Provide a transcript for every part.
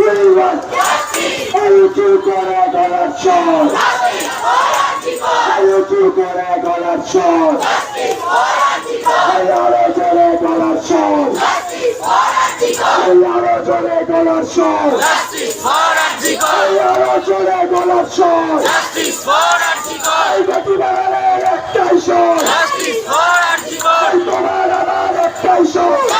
we want justice. Ayutu kora corruption. Ayutu kora corruption. Ayaro jore corruption. Ayaro jore corruption. Ayaro jore corruption. Ayutu kora corruption. Ayutu kora corruption.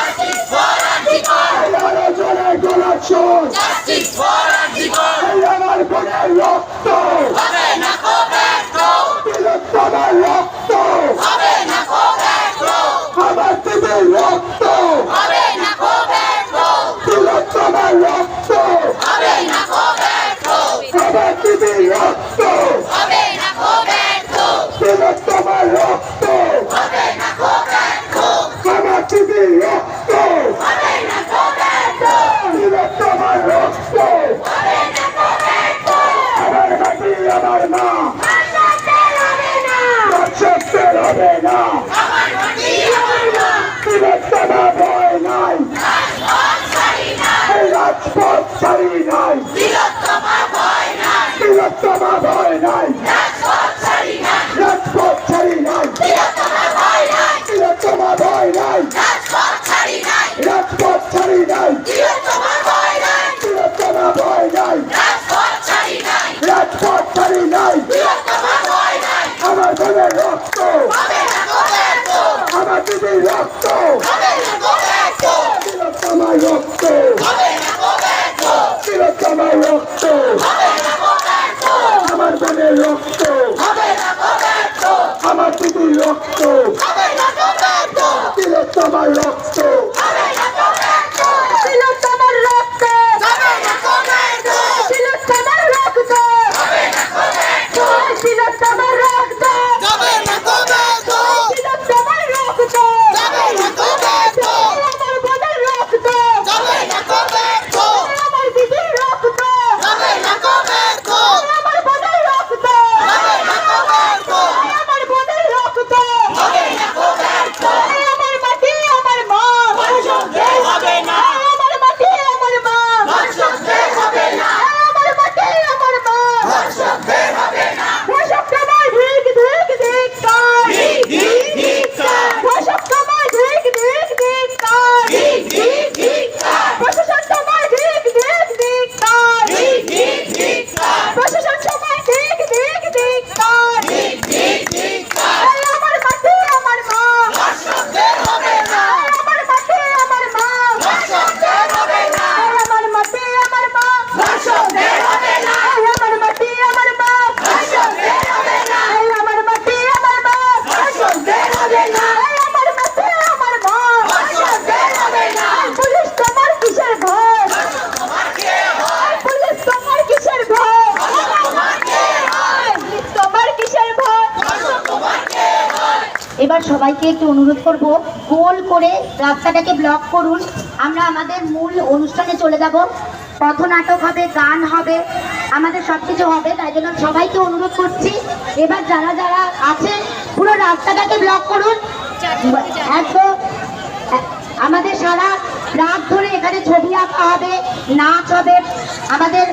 আমার বোনের রক্ত। হবে না কো ব্যর্থ। তিলোত্তমার রক্ত। হবে না কো ব্যর্থ। আমার দেশের রক্ত। হবে না কো ব্যর্থ। তিলোত্তমার রক্ত। হবে না কো ব্যর্থ। আমার দেশের রক্ত। হবে না কো ব্যর্থ। Let's go, দিদির রক্ত। তিলোত্তমার রক্ত। তিলোত্তমার রক্ত। আমার বোনের রক্ত। আমার দিদির রক্ত। তিলোত্তমার রক্ত তিলোত্তমার রক্ত তিলোত্তমার রক্ত তিলোত্তমার রক্ত তিলোত্তমার রক্ত আমার বোনের রক্ত আমার দিদির রক্ত আমার বোনের রক্ত আমার বোনের রক্ত আমার মাটি আমার মা আমার মাটি আমার মা আমার মাটি আমার মা ধর্ষক তোমার ধিক ধিক ধিক কার ধর্ষক তোমার ধিক ধিক ধিক কার প্রশাসন তোমার ধিক ধিক ধিক কার প্রশাসন তোমার ধিক ধিক ধিক কার এই আমার মাটি আমার মা আমার মাটি আমার মা এই আমার মাটি আমার মা এই আমার মাটি আমার মা এই আমার মাটি আমার মা এই আমার মাটি আমার মা পুলিশ তোমার কিসের ভয় পুলিশ তোমার কিসের ভয় পুলিশ তোমার কিসের ভয় এবার সবাইকে একটু অনুরোধ করব, গোল করে রাস্তাটাকে ব্লক করুন। আমরা আমাদের মূল অনুষ্ঠানে চলে যাব। পথনাটক হবে, গান হবে, আমাদের সব কিছু হবে, তাই জন্য সবাইকে অনুরোধ করছি। এবার যারা যারা আছেন পুরো রাস্তাটাকে ব্লক করুন। আমাদের সারা রাত ধরে এখানে ছবি আঁকা হবে, নাচ হবে, আমাদের